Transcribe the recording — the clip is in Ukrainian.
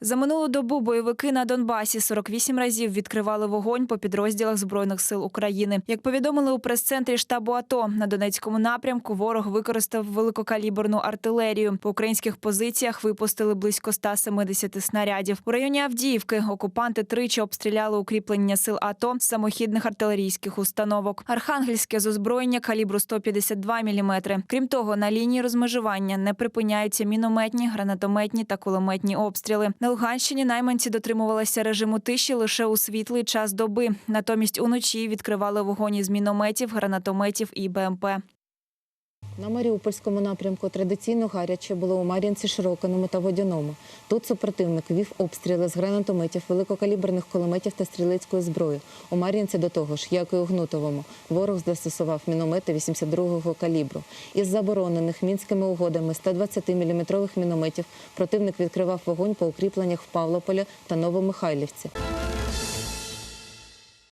За минулу добу бойовики на Донбасі 48 разів відкривали вогонь по підрозділах збройних сил України. Як повідомили у прес-центрі штабу АТО, на Донецькому напрямку ворог використав великокаліберну артилерію. По українських позиціях випустили близько 170 снарядів. У районі Авдіївки окупанти тричі обстріляли укріплення сил АТО з самохідних артилерійських установок. Архангельське з озброєння калібру 152 мм. Крім того, на лінії розмежування не припиняються мінометні, гранатометні та кулеметні обстріли. На Луганщині найманці дотримувалися режиму тиші лише у світлий час доби. Натомість уночі відкривали вогонь із мінометів, гранатометів і БМП. На Маріупольському напрямку традиційно гаряче було у Мар'їнці, Широкиному та Водяному. Тут супротивник вів обстріли з гранатометів, великокаліберних кулеметів та стрілецької зброї. У Мар'їнці до того ж, як і у Гнутовому, ворог застосував міномети 82-го калібру. Із заборонених мінськими угодами 120-мм мінометів противник відкривав вогонь по укріпленнях в Павлополі та Новомихайлівці.